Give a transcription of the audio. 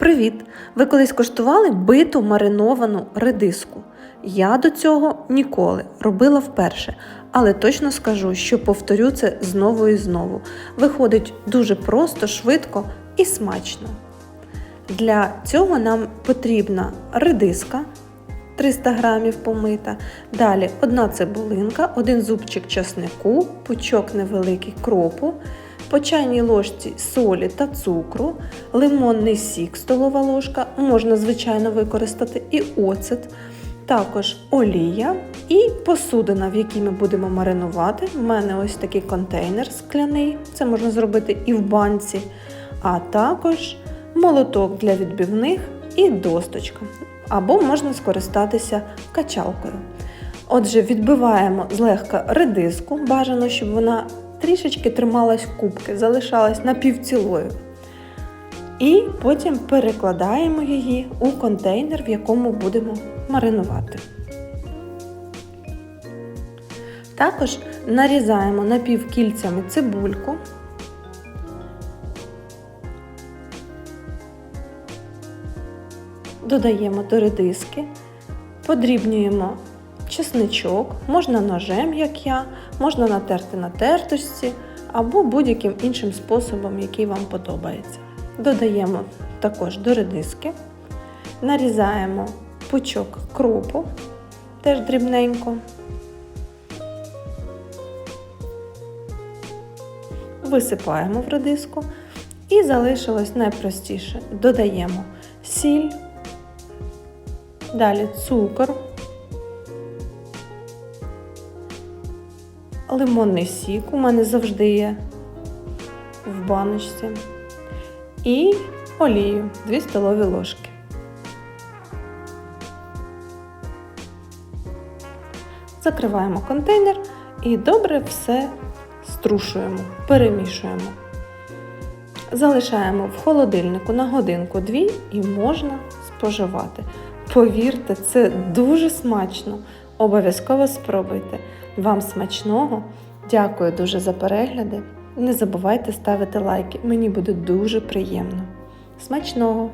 Привіт! Ви колись коштували биту мариновану редиску? Я до цього ніколи робила вперше, але точно скажу, що повторю це знову і знову. Виходить дуже просто, швидко і смачно. Для цього нам потрібна редиска 300 грамів помита. Далі одна цибулинка, один зубчик часнику, пучок невеликий кропу, по чайній ложці солі та цукру, лимонний сік, столова ложка, можна звичайно використати і оцет, також олія і посудина, в якій ми будемо маринувати. У мене ось такий контейнер скляний, це можна зробити і в банці, а також молоток для відбивних і досточка. Або можна скористатися качалкою. Отже, відбиваємо злегка редиску, бажано, щоб вона трішечки трималась кубки, залишалась напівцілою. І потім перекладаємо її у контейнер, в якому будемо маринувати. Також нарізаємо напівкільцями цибульку. Додаємо до редиски, подрібнюємо чесничок, можна ножем, як я, можна натерти на тертості або будь-яким іншим способом, який вам подобається. Додаємо також до редиски, нарізаємо пучок кропу, теж дрібненько. Висипаємо в редиску і залишилось найпростіше. Додаємо сіль, далі цукор, лимонний сік, у мене завжди є в баночці, і олію 2 столові ложки. Закриваємо контейнер і добре все струшуємо, перемішуємо. Залишаємо в холодильнику на годинку-дві і можна споживати. Повірте, це дуже смачно. Обов'язково спробуйте. Вам смачного! Дякую дуже за перегляди. Не забувайте ставити лайки, мені буде дуже приємно. Смачного!